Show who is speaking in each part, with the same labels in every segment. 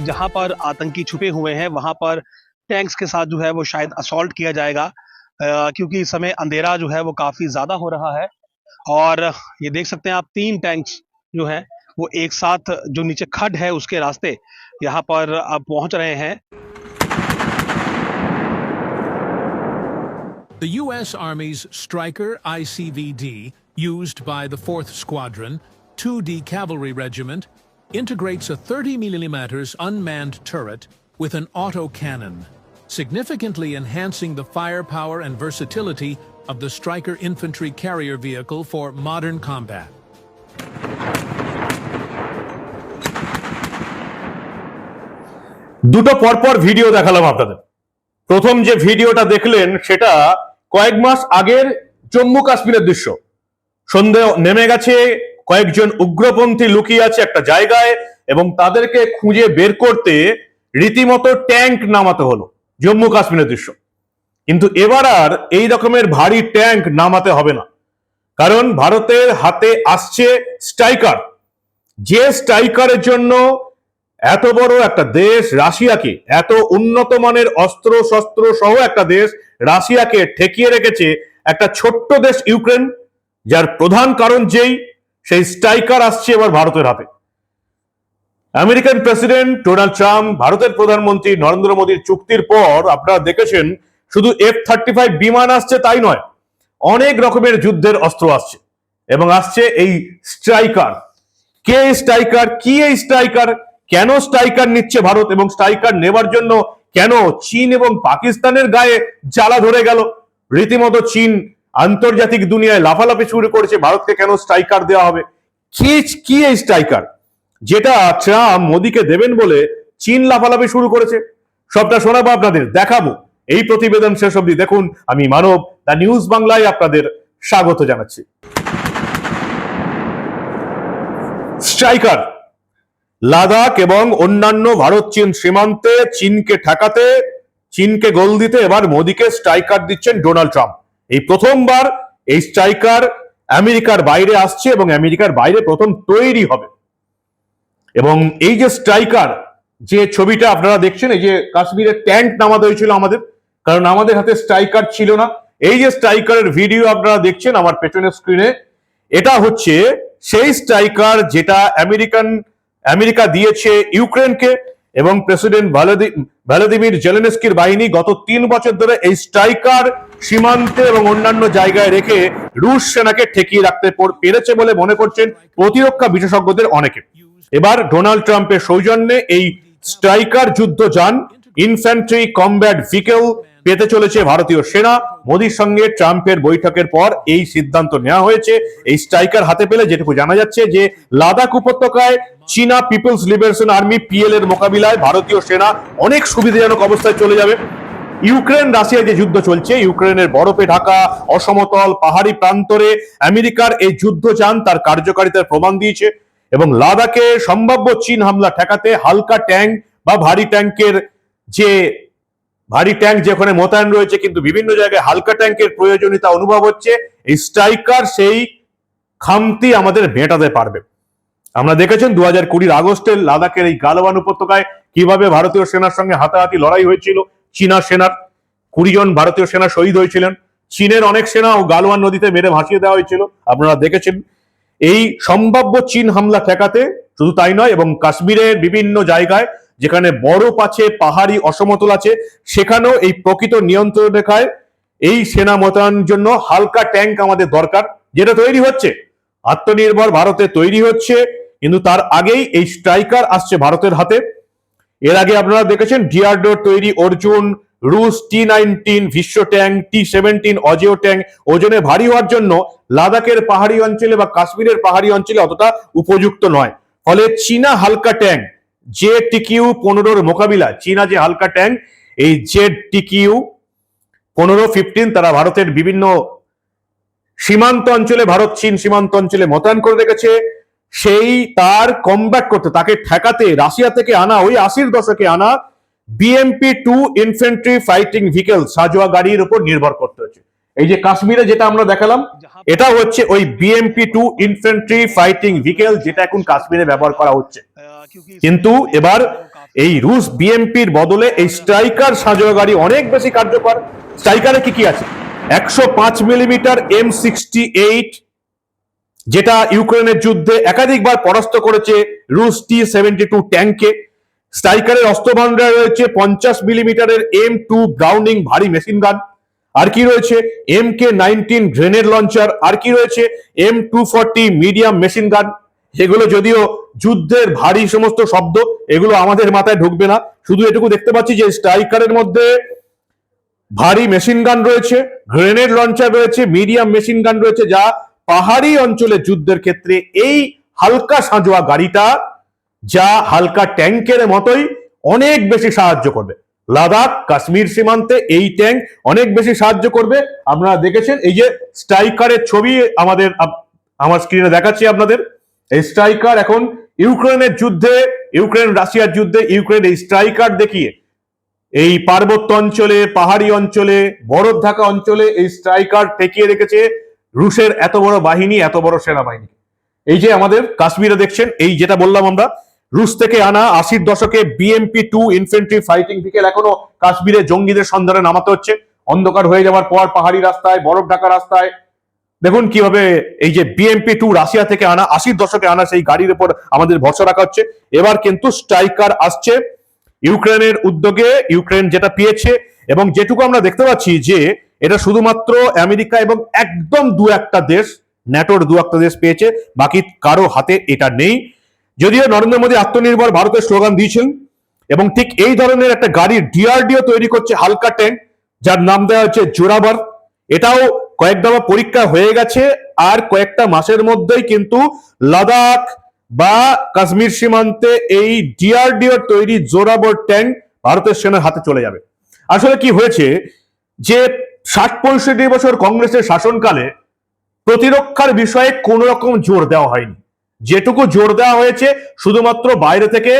Speaker 1: जहाँ पर आतंकी छुपे हुए हैं वहाँ पर टैंक्स के साथ जो है वो शायद असॉल्ट किया जाएगा क्योंकि इस समय अंधेरा जो है वो काफ़ी ज़्यादा हो रहा है और ये देख सकते हैं आप तीन टैंक्स जो है वो एक साथ जो नीचे खड है उसके रास्ते यहाँ पर अब पहुँच रहे हैं
Speaker 2: The U.S. Army's Stryker ICVD, used by the 4th Squadron, 2D Cavalry Regiment, integrates a 30 mm unmanned turret with an autocannon, significantly enhancing the firepower and versatility of the Stryker infantry carrier vehicle for modern combat.
Speaker 3: দুটো পরপর video দেখালাম আপনাদের প্রথম যে ভিডিওটা দেখলেন সেটা কয়েক মাস আগের জম্মু কাশ্মীরের দৃশ্য সন্ধে নেমে গেছে কয়েকজন উগ্রপন্থী লুকিয়ে আছে একটা জায়গায় এবং তাদেরকে খুঁজে বের করতে রীতিমতো ট্যাঙ্ক নামাতে হলো, জম্মু কাশ্মীরের দৃশ্য। কিন্তু এবার আর এই রকমের ভারী ট্যাঙ্ক নামাতে হবে না। কারণ ভারতের হাতে আসছে স্ট্রাইকার। যে স্ট্রাইকারের জন্য এত বড় একটা দেশ রাশিয়াকে, এত উন্নত মানের অস্ত্র, শস্ত্র সহ একটা দেশ রাশিয়াকে ঠেকিয়ে রেখেছে একটা ছোট্ট দেশ ইউক্রেন, যার প্রধান কারণ যেই সেই স্ট্রাইকার আসছে এবার ভারতের হাতে। আমেরিকান প্রেসিডেন্ট ডোনাল্ড ট্রাম্প ভারতের প্রধানমন্ত্রী নরেন্দ্র মোদীর চুক্তির পর আপনারা দেখেছেন, শুধু এফ থার্টি ফাইভ বিমান আসছে তাই নয়, অনেক রকমের যুদ্ধের অস্ত্র আসছে এবং আসছে এই স্ট্রাইকার। কে স্ট্রাইকার? কি এই স্ট্রাইকার? কেন স্ট্রাইকার নিচ্ছে ভারত এবং স্ট্রাইকার নেবার জন্য কেন চীন এবং পাকিস্তানের গায়ে জ্বালা ধরে গেল? রীতিমতো চীন আন্তর্জাতিক দুনিয়ায় লাফালাফি শুরু করেছে, ভারতকে কেন স্ট্রাইকার দেওয়া হবে? কি কি এই স্ট্রাইকার? যেটা ট্রাম্প মোদীকে দেবেন বলে চীন লাফালাফি শুরু করেছে। সবটা শোনাবো আপনাদের, দেখাবো। এই প্রতিবেদন শেষ অবধি দেখুন, আমি মানব দা নিউজ বাংলায় আপনাদের স্বাগত জানাচ্ছি। স্ট্রাইকার, লাদাখ এবং অন্যান্য ভারত চীন সীমান্তে চীনকে ঠেকাতে, চীনকে গোল দিতে এবার মোদীকে স্ট্রাইকার দিচ্ছেন ডোনাল্ড ট্রাম্প। এই প্রথমবার এই স্ট্রাইকার আমেরিকার বাইরে আসছে এবং আমেরিকার বাইরে প্রথম তৈরি হবে। এবং এই যে স্ট্রাইকার, যে ছবিটা আপনারা দেখছেন, এই যে কাশ্মীরের ট্যাঙ্ক নামাতে হয়েছিল আমাদের, কারণ আমাদের হাতে স্ট্রাইকার ছিল না। এই যে স্ট্রাইকারের ভিডিও আপনারা দেখছেন আমার পেছনের স্ক্রিনে এটা হচ্ছে সেই স্ট্রাইকার যেটা আমেরিকান, আমেরিকা দিয়েছে ইউক্রেনকে এবং প্রেসিডেন্ট ভ্যালাদিমির জেলেনস্কির বাহিনী গত তিন বছর ধরে এই স্ট্রাইকার সীমান্তে এবং অন্যান্য জায়গায় রেখে রুশ সেনাকে ঠেকিয়ে রাখতে পেরেছে বলে মনে করছেন প্রতিরক্ষা বিশেষজ্ঞদের অনেকে। এবার ডোনাল্ড ট্রাম্পের সৌজন্যে এই স্ট্রাইকার যুদ্ধ যান। ইনফ্যান্ট্রি কমব্যাট ভিকেল পেতে চলেছে ভারতীয় সেনা। মোদীর সঙ্গে ট্রাম্পের বৈঠকের পর এই সিদ্ধান্ত নেওয়া হয়েছে। এই স্ট্রাইকার হাতে পেলে যেটুকু জানা যাচ্ছে যে, লাদাখ উপত্যকায় চীনা পিপলস লিবারেশন আর্মি পিএল এর মোকাবিলায় ভারতীয় সেনা অনেক সুবিধাজনক অবস্থায় চলে যাবে। ইউক্রেন রাশিয়া যে যুদ্ধ চলছে, ইউক্রেনের বরফে ঢাকা, অসমতল, পাহাড়ি প্রান্তরে আমেরিকার এই যুদ্ধ যান তার কার্যকারিতার প্রমাণ দিয়েছে এবং লাদাখে সম্ভাব্য চীন হামলা ঠেকাতে হালকা ট্যাঙ্ক বা ভারী ট্যাঙ্কের যে, ভারী ট্যাঙ্ক যেখানে মোতায়েন রয়েছে, কিন্তু বিভিন্ন জায়গায় হালকা ট্যাঙ্কের প্রয়োজনীয়তা অনুভব হচ্ছে। এই স্ট্রাইকার সেই খামতি আমাদের মেটাতে পারবে। আমরা দেখেছেন দু হাজার কুড়ির আগস্টে লাদাখের এই গালওয়ান উপত্যকায় কীভাবে ভারতীয় সেনার সঙ্গে হাতাহাতি লড়াই হয়েছিল চীনা সেনার কুড়ি জন ভারতীয় সেনা শহীদ হয়েছিলেন। চীনের অনেক সেনা ও গালওয়ান নদীতে মেরে ভাসিয়ে দেওয়া হয়েছিল। আপনারা দেখেছেন। এই সম্ভাব্য চীন হামলা ঠেকাতে শুধু তাই নয়, এবং কাশ্মীরের বিভিন্ন জায়গায় যেখানে বরফ আছে, পাহাড়ি অসমতল আছে, সেখানেও এই প্রকৃত নিয়ন্ত্রণ রেখায় এই সেনা মোতায়েনের জন্য হালকা ট্যাঙ্ক আমাদের দরকার, যেটা তৈরি হচ্ছে। আত্মনির্ভর ভারতে তৈরি হচ্ছে, কিন্তু তার আগেই এই স্ট্রাইকার আসছে ভারতের হাতে। এর আগে আপনারা দেখেছেন ডিআরডোর তৈরি অর্জুন, রুশ T nineteen Bhishma tank, T seventeen অজেও tank, ওজনে ভারী হওয়ার জন্য লাদাখের পাহাড়ি অঞ্চলে বা কাশ্মীরের পাহাড়ি অঞ্চলে অতটা উপযুক্ত নয়। ফলে চীনা হালকা ট্যাঙ্ক জে টিকিউ পনেরোর মোকাবিলা, চীনা যে হালকা ট্যাঙ্ক, এই জেড টিকিউ পনেরো, ফিফটিন, তারা ভারতের বিভিন্ন সীমান্ত অঞ্চলে ভারত চীন সীমান্ত অঞ্চলে মোতায়েন করে রেখেছে। সেই তার কমব্যাক করতে, তাকে ঠেকাতে, রাশিয়া থেকে আনা, ওই আশির দশকে আনা BMP two infantry fighting vehicle সাজোয়া গাড়ির উপর নির্ভর করতে হচ্ছে। এই যে কাশ্মীরে যেটা আমরা দেখালাম, এটা হচ্ছে ওই BMP two infantry fighting vehicle যেটা এখন কাশ্মীরে ব্যবহার করা হচ্ছে। কিন্তু এবার এই রুশ বিএমপির বদলে এই স্ট্রাইকার সাজোয়া গাড়ি অনেক বেশি কার্যকর। স্ট্রাইকারে কি কি আছে? একশো পাঁচ মিলিমিটার এম সিক্সটি এইট যেটা ইউক্রেনের যুদ্ধে একাধিকবার পরাস্ত করেছে রুশ টি সেভেন্টি টু ট্যাঙ্কে। স্ট্রাইকারের অস্ত্রভান্ডার রয়েছে পঞ্চাশ মিলিমিটারের এম টু ব্রাউনিং ভারী মেশিন গান। আর কি রয়েছে? M K nineteen grenade launcher. আর কি রয়েছে? M two forty medium machine gun. এগুলো যদিও যুদ্ধের ভারী সমস্ত শব্দ, এগুলো আমাদের মাথায় ঢুকবে না। শুধু এটুকু দেখতে পাচ্ছি যে স্ট্রাইকারের মধ্যে ভারী মেশিন গান রয়েছে, গ্রেনেড লঞ্চার রয়েছে, মিডিয়াম মেশিন গান রয়েছে, যা পাহাড়ি অঞ্চলে যুদ্ধের ক্ষেত্রে এই হালকা সাঁজোয়া গাড়িটা যা হালকা ট্যাঙ্কের মতোই অনেক বেশি সাহায্য করবে। লাদাখ, কাশ্মীর সীমান্তে এই ট্যাঙ্ক অনেক বেশি সাহায্য করবে। আপনারা দেখেছেন, এই যে স্ট্রাইকারের ছবি আমাদের আমার স্ক্রিনে দেখাচ্ছি আপনাদের। এই স্ট্রাইকার এখন ইউক্রেনের যুদ্ধে, ইউক্রেন, রাশিয়ার যুদ্ধে, ইউক্রেন এই স্ট্রাইকার দেখিয়ে এই পার্বত্য অঞ্চলে, পাহাড়ি অঞ্চলে, বরফ ঢাকা অঞ্চলে এই স্ট্রাইকার ঠেকিয়ে রেখেছে। রুশের এত বড় বাহিনী, এত বড় সেনাবাহিনী। এই যে আমাদের কাশ্মীরে দেখছেন, এই যেটা বললাম আমরা, রুশ থেকে আনা আশির দশকে BMP two infantry fighting vehicle এখনও কাশ্মীরে জঙ্গিদের সন্ধানে নামাতে হচ্ছে। অন্ধকার হয়ে যাওয়ার পর পাহাড়ি রাস্তায়, বরফ ঢাকা রাস্তায়, দেখুন কীভাবে এই যে বিএমপি টু রাশিয়া থেকে আনা, আশির দশকে আনা সেই গাড়ির উপর আমাদের ভরসা রাখা হচ্ছে। এবার কিন্তু স্ট্রাইকার আসছে, ইউক্রেনের উদ্যোগে, ইউক্রেন যেটা পেয়েছে এবং যেটুকু আমরা দেখতে পাচ্ছি যে এটা শুধুমাত্র আমেরিকা এবং একদম দু একটা দেশ ন্যাটোর দু একটা দেশ পেয়েছে, বাকি কারও হাতে এটা নেই। যদিও নরেন্দ্র মোদী আত্মনির্ভর ভারতের স্লোগান দিয়েছেন, এবং ঠিক এই ধরনের একটা গাড়ির ডিআরডিও তৈরি করছে হালকা ট্যাঙ্ক, যার নাম দেওয়া হচ্ছে জোরাবার। এটাও কয়েক দফা পরীক্ষা হয়ে গেছে, আর কয়েকটা মাসের মধ্যেই কিন্তু লাদাখ বা কাশ্মীর সীমান্তে এই ডিআরডিও তৈরি জোরাবর ট্যাঙ্ক ভারতের সেনার হাতে চলে যাবে। আসলে কি হয়েছে যে ষাট পঁয়ষট্টি বছর কংগ্রেসের শাসনকালে প্রতিরক্ষার বিষয়ে কোন রকম জোর দেওয়া হয়নি। যেটুকু জোর দেওয়া হয়েছে, শুধুমাত্র বাইরে থেকে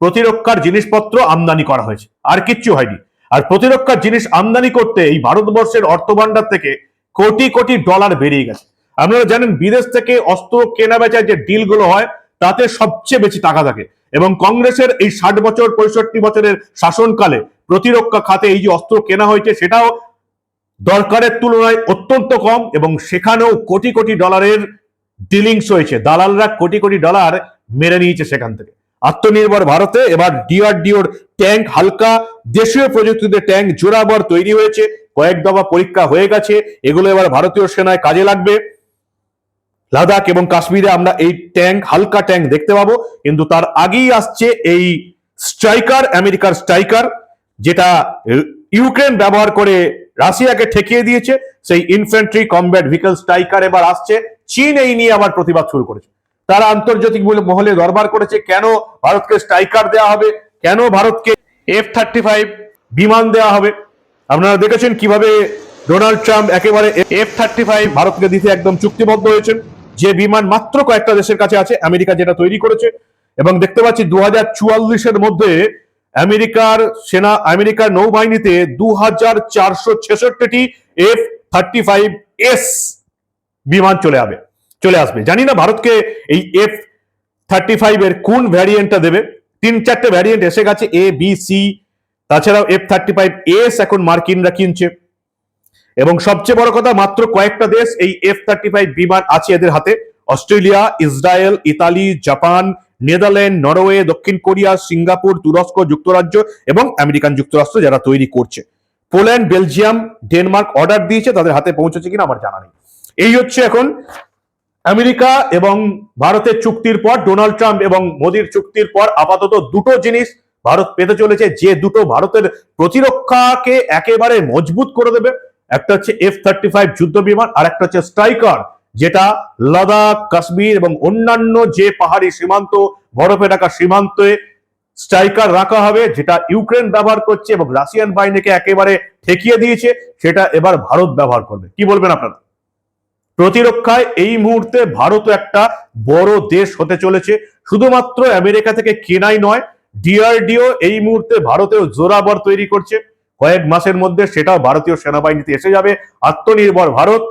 Speaker 3: প্রতিরক্ষার জিনিসপত্র আমদানি করা হয়েছে, আর কিচ্ছু হয়নি। আর প্রতিরক্ষার জিনিস আমদানি করতে এই ভারতবর্ষের অর্থভান্ডার থেকে কোটি কোটি ডলার বেরিয়ে গেছে। আপনারা জানেন বিদেশ থেকে অস্ত্র কেনা বেচার যে ডিলগুলো হয়, তাতে সবচেয়ে বেশি টাকা থাকে। এবং কংগ্রেসের এই ষাট বছর, পঁয়ষট্টি বছরের শাসনকালে প্রতিরক্ষা খাতে এই যে অস্ত্র কেনা হয়েছে, সেটাও দরকারের তুলনায় অত্যন্ত কম এবং সেখানেও কোটি কোটি ডলারের ডিলিংস হয়েছে। দালালরা কোটি কোটি ডলার মেরে নিয়েছে সেখান থেকে। আত্মনির্ভর ভারতে এবার ডিআরডিওর ট্যাঙ্ক, হালকা দেশীয় প্রযুক্তিতে ট্যাঙ্ক, জোরাবর তৈরি হয়েছে। কয়েক দফা পরীক্ষা হয়ে গেছে। এগুলো এবার ভারতীয় সেনায় কাজে লাগবে। লাদাখ এবং কাশ্মীরে আমরা এই ট্যাঙ্ক, হালকা ট্যাঙ্ক দেখতে পাবো। কিন্তু তার আগেই আসছে এই স্ট্রাইকার, আমেরিকার স্ট্রাইকার, যেটা ইউক্রেন ব্যবহার করে রাশিয়াকে ঠেকিয়ে দিয়েছে। সেই ইনফ্যান্ট্রি কমব্যাট ভিকেল স্ট্রাইকার এবার আসছে। চীন এই নিয়ে আবার প্রতিবাদ শুরু করেছে। তারা আন্তর্জাতিক মহলে দরবার করেছে, কেন ভারতকে স্ট্রাইকার দেওয়া হবে? কেন ভারতকে এফ থার্টি ফাইভ বিমান দেওয়া হবে? আপনারা দেখেছেন কীভাবে ডোনাল্ড ট্রাম্প একেবারে এফ থার্টি ফাইভ ভারতকে দিতে একদম চুক্তিবদ্ধ হয়েছেন। যে বিমান মাত্র কয়েকটা দেশের কাছে আছে, আমেরিকা যেটা তৈরি করেছে, এবং দেখতে পাচ্ছি দু হাজার চুয়াল্লিশের মধ্যে আমেরিকার সেনা, আমেরিকার নৌবাহিনীতে দু হাজার চারশো ছেষট্টিটি এফ থার্টি ফাইভ এস বিমান চলে আসবে চলে আসবে। জানি না ভারতকে এই এফ থার্টি ফাইভ এর কোন ভ্যারিয়েন্টটা দেবে। তিন চারটে ভ্যারিয়েন্ট এসে গেছে, এ, বি, সি, তাছাড়াও এফ থার্টি ফাইভ এস এখন মার্কিনরা কিনছে। এবং সবচেয়ে বড় কথা, মাত্র কয়েকটা দেশ এই এফ থার্টি ফাইভ বিমান আছে এদের হাতে। Australia, Israel, Italy, Japan, Netherland, Norway, দক্ষিণ কোরিয়া, সিঙ্গাপুর, তুরস্ক, যুক্তরাজ্য এবং আমেরিকান যুক্তরাষ্ট্র যারা তৈরি করছে। পোল্যান্ড, বেলজিয়াম, ডেনমার্ক অর্ডার দিয়েছে, তাদের হাতে পৌঁছেছে কিনা আমার জানা নেই। এই হচ্ছে এখন আমেরিকা এবং ভারতের চুক্তির পর, ডোনাল্ড ট্রাম্প এবং মোদির চুক্তির পর আপাতত দুটো জিনিস ভারত পেতে চলেছে, যে দুটো ভারতের প্রতিরক্ষাকে একেবারে মজবুত করে দেবে। একটা হচ্ছে এফ থার্টি ফাইভ যুদ্ধ বিমান, আর একটা হচ্ছে স্ট্রাইকার যেটা লাদাখ, কাশ্মীর এবং অন্যান্য যে পাহাড়ি সীমান্ত, বরফে ঢাকা সীমান্তে স্ট্রাইকার রাখা হবে, যেটা ইউক্রেন ব্যবহার করছে এবং রাশিয়ান বাহিনীকে একেবারে ঠেকিয়ে দিয়েছে, সেটা এবার ভারত ব্যবহার করবে। কি বলবেন আপনারা? প্রতিরক্ষায় এই মুহূর্তে ভারত একটা বড় দেশ হতে চলেছে, শুধুমাত্র আমেরিকা থেকে কেনাই নয় ডিআরডিও এই মুহূর্তে ভারতেও জোরাবর তৈরি করছে। কয়েক মাসের মধ্যে সেটাও ভারতীয় সেনাবাহিনীতে এসে যাবে। আত্মনির্ভর ভারত।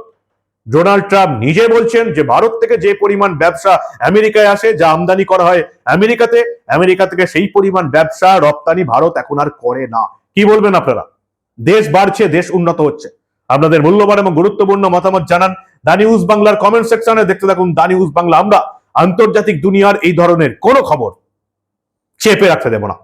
Speaker 3: ডোনাল্ড ট্রাম্প নিজে বলছেন যে, ভারত থেকে যে পরিমাণ ব্যবসা আমেরিকায় আসে, যা আমদানি করা হয় আমেরিকাতে, আমেরিকা থেকে সেই পরিমাণ ব্যবসা, রপ্তানি ভারত এখন আর করে না। কি বলবেন আপনারা? দেশ বাড়ছে, দেশ উন্নত হচ্ছে। আপনাদের মূল্যবান এবং গুরুত্বপূর্ণ মতামত জানান দা নিউজ বাংলার কমেন্ট সেকশনে। দেখতে থাকুন দা নিউজ বাংলা। আমরা আন্তর্জাতিক দুনিয়ার এই ধরনের কোনো খবর চেপে রাখতে দেব না।